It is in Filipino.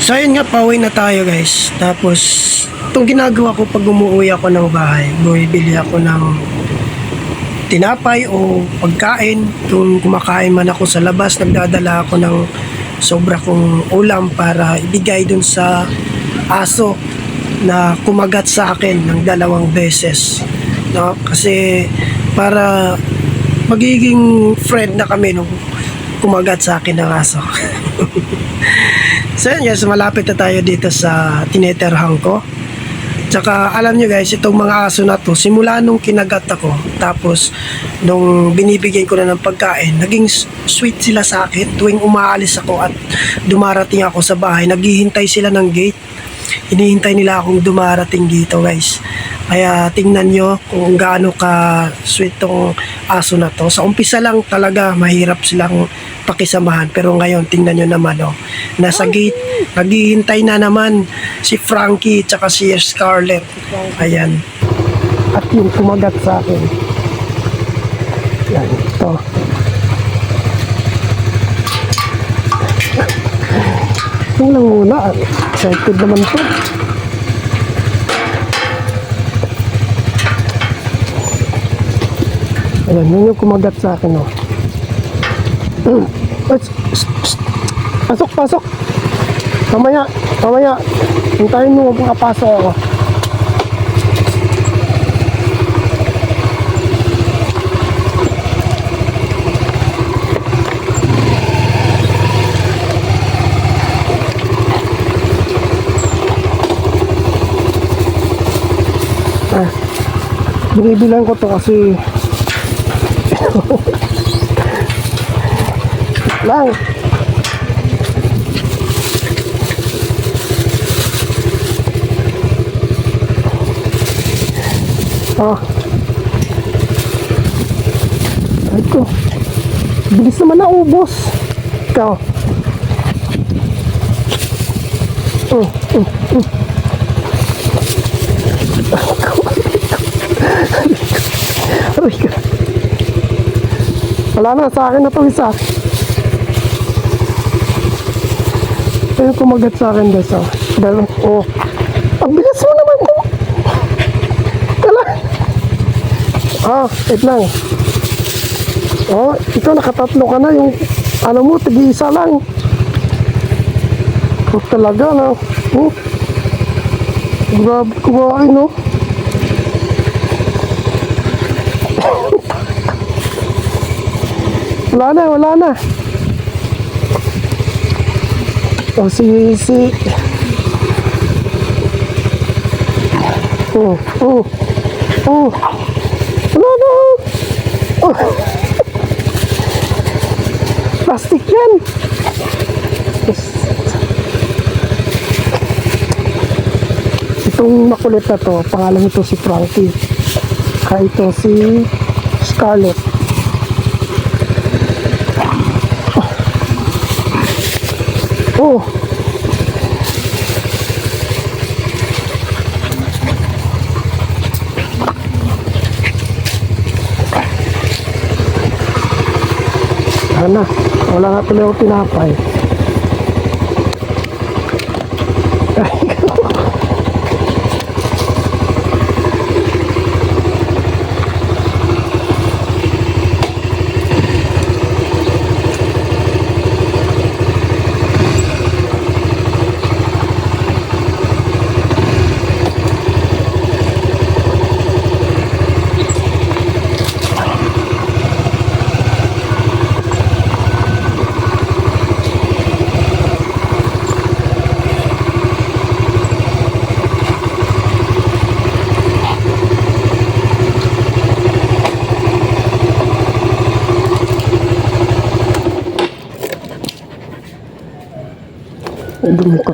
So ayun nga, pauwi na tayo guys. Tapos, itong ginagawa ko pag umuwi ako ng bahay, bumibili ako ng tinapay o pagkain. Kung kumakain man ako sa labas, nagdadala ako ng sobra kong ulam para ibigay dun sa aso na kumagat sa akin ng dalawang beses. No? Kasi para magiging friend na kami nung kumagat sa akin ng aso. So yun guys, malapit na tayo dito sa tineterhang ko. Tsaka alam nyo guys, itong mga aso na to, simula nung kinagat ako, tapos nung binibigyan ko na ng pagkain, naging sweet sila sa akin. Tuwing umaalis ako at dumarating ako sa bahay, naghihintay sila ng gate. Hinihintay nila akong dumarating dito guys. Kaya tingnan nyo kung gaano ka sweet tong aso na to. Sa umpisa lang talaga mahirap silang pakisamahan. Pero ngayon tingnan nyo naman oh. Nasa gate, naghihintay na naman si Frankie tsaka si Scarlett. Ayan. At yung kumagat sa akin. Yan, ito. Yung lang muna. Excited naman to. Ayan, yun yung kumagat sa akin, oh. Pasok, pasok. Mamaya, mamaya. Hintayin mo makapasok ako. Ah, binibilang ko to kasi lang. Ah. Ay ko. Bilis naman na ubos. Ikaw. Mm, mm, mm. Aray ka. Wala na, sa akin na to isa. Ayun kumagat sa akin guys. Oh. Dalawa. Oh. Ang bilis mo naman to. Kala. Ah, wait lang. Oh, ito nakatatlo ka na yung ano mo, tigi-isa lang. Oh, talaga na. Oh. Grabe kumain, no? Wala na, wala na. Oh, si, si... Oh, oh, oh. Oh. Plastic yan. Itong makulit na to, pangalan ito si Frankie. Kaya ito si Scarlett. Oh. Sana, wala nga tuloy ako tinapay. Ay, dumi ko.